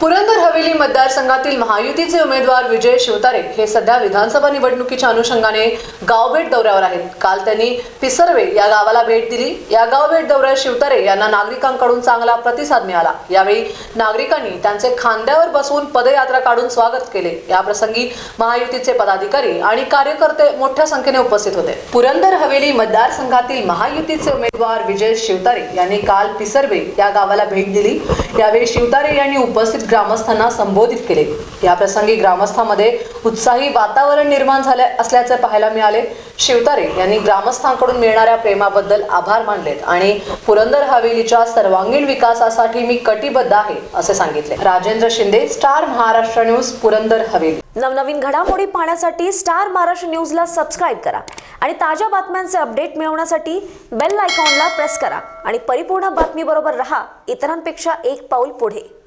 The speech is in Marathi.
पुरंदर हवेली मतदारसंघातील महायुतीचे उमेदवार विजय शिवतारे हे सध्या विधानसभा निवडणुकीच्या अनुषंगाने गावभेट दौऱ्यावर आहेत. काल त्यांनी पिसर्वे या गावाला भेट दिली. या गावभेट दौऱ्यात शिवतारे यांना नागरिकांकडून चांगला प्रतिसाद मिळाला. यावेळी नागरिकांनी त्यांचे खांद्यावर बसवून पदयात्रा काढून स्वागत केले. या प्रसंगी महायुतीचे पदाधिकारी आणि कार्यकर्ते मोठ्या संख्येने उपस्थित होते. पुरंदर हवेली मतदारसंघातील महायुतीचे उमेदवार विजय शिवतारे यांनी काल पिसर्वे या गावाला भेट दिली. यावेळी शिवतारे यांनी उपस्थित ग्रामस्थांना संबोधित केले. या प्रसंगी ग्रामस्थांमध्ये उत्साही वातावरण निर्माण झाले असल्याचे पाहायला मिळाले. शिवतारे यांनी ग्रामस्थांकडून मिळणाऱ्या प्रेमाबद्दल आभार मानलेत आणि पुरंदर हवेलीच्या सर्वांगीण विकासासाठी मी कटिबद्ध आहे असे सांगितले. Rajendra Shinde star Maharashtra news Purandar Haveli. नवनवीन घडामोडी पाहण्यासाठी स्टार महाराष्ट्र न्यूजला सबस्क्राईब करा आणि ताज्या बातम्यांचे अपडेट मिळवण्यासाठी बेल आयकॉनला प्रेस करा. आणि परिपूर्ण बातमीबरोबर रहा. इतरांपेक्षा एक पाऊल पुढे.